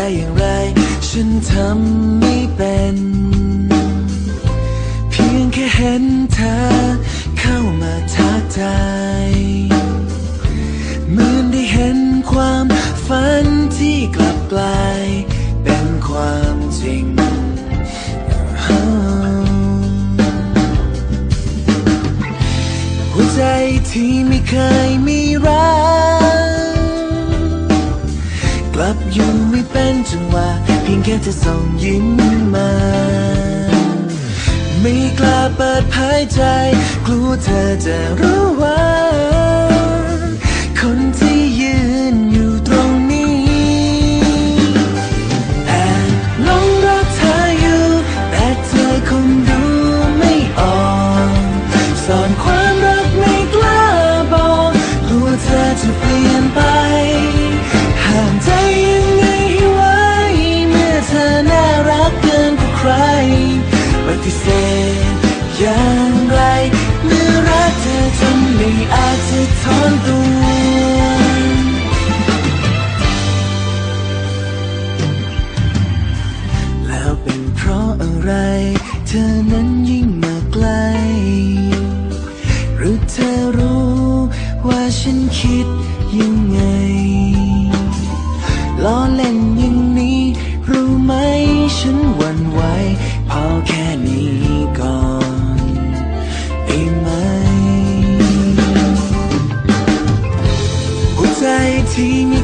ได้อย่างไร ฉันทำไม่เป็น เพียงแค่เห็นเธอเข้ามาทักทายเหมือนได้เห็นความฝันที่กลับกลายเป็นความจริงหัวใจที่ไม่เคยมีรัก ลับอยู่ไม่เป็นจังหวะเพียงแค่เธอส่งยิ้มมา ไม่กล้าเปิดเผยใจ กลัวเธอจะรู้ว่า ปฏิเสธอย่างไรเมื่อรักเธอจนไม่อาจจะถอนตัวแล้วเป็นเพราะอะไร เธอนั้นยิ่ง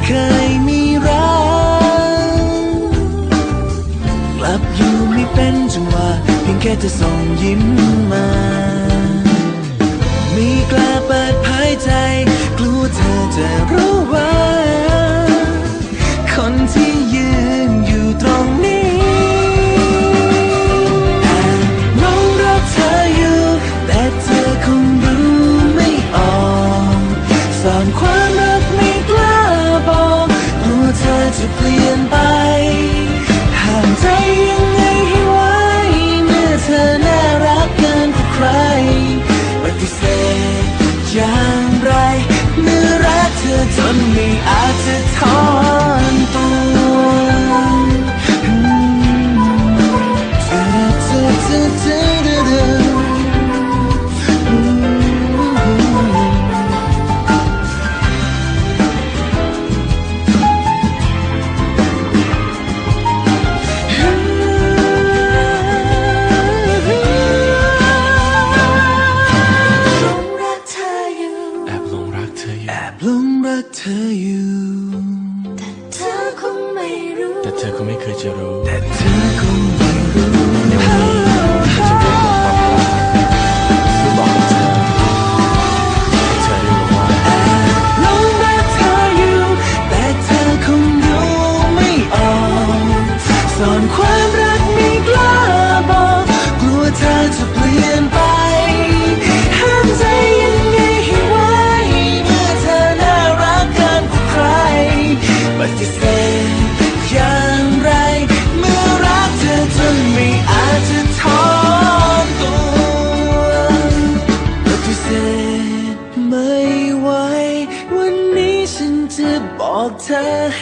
เคยมีรักกลับอยู่ไม่เป็นจังหวะเพียงแค่จะส่งยิ้มมาไม่กล้าเปิดเผยใจ กลัวเธอจะ จนไม่อาจจะถอ ออยู่ แต่เธอคงไม่รู้ แต่เธอก็ไม่เคยจะรู้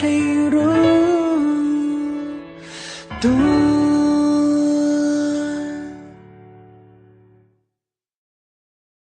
ให้รู้ตัว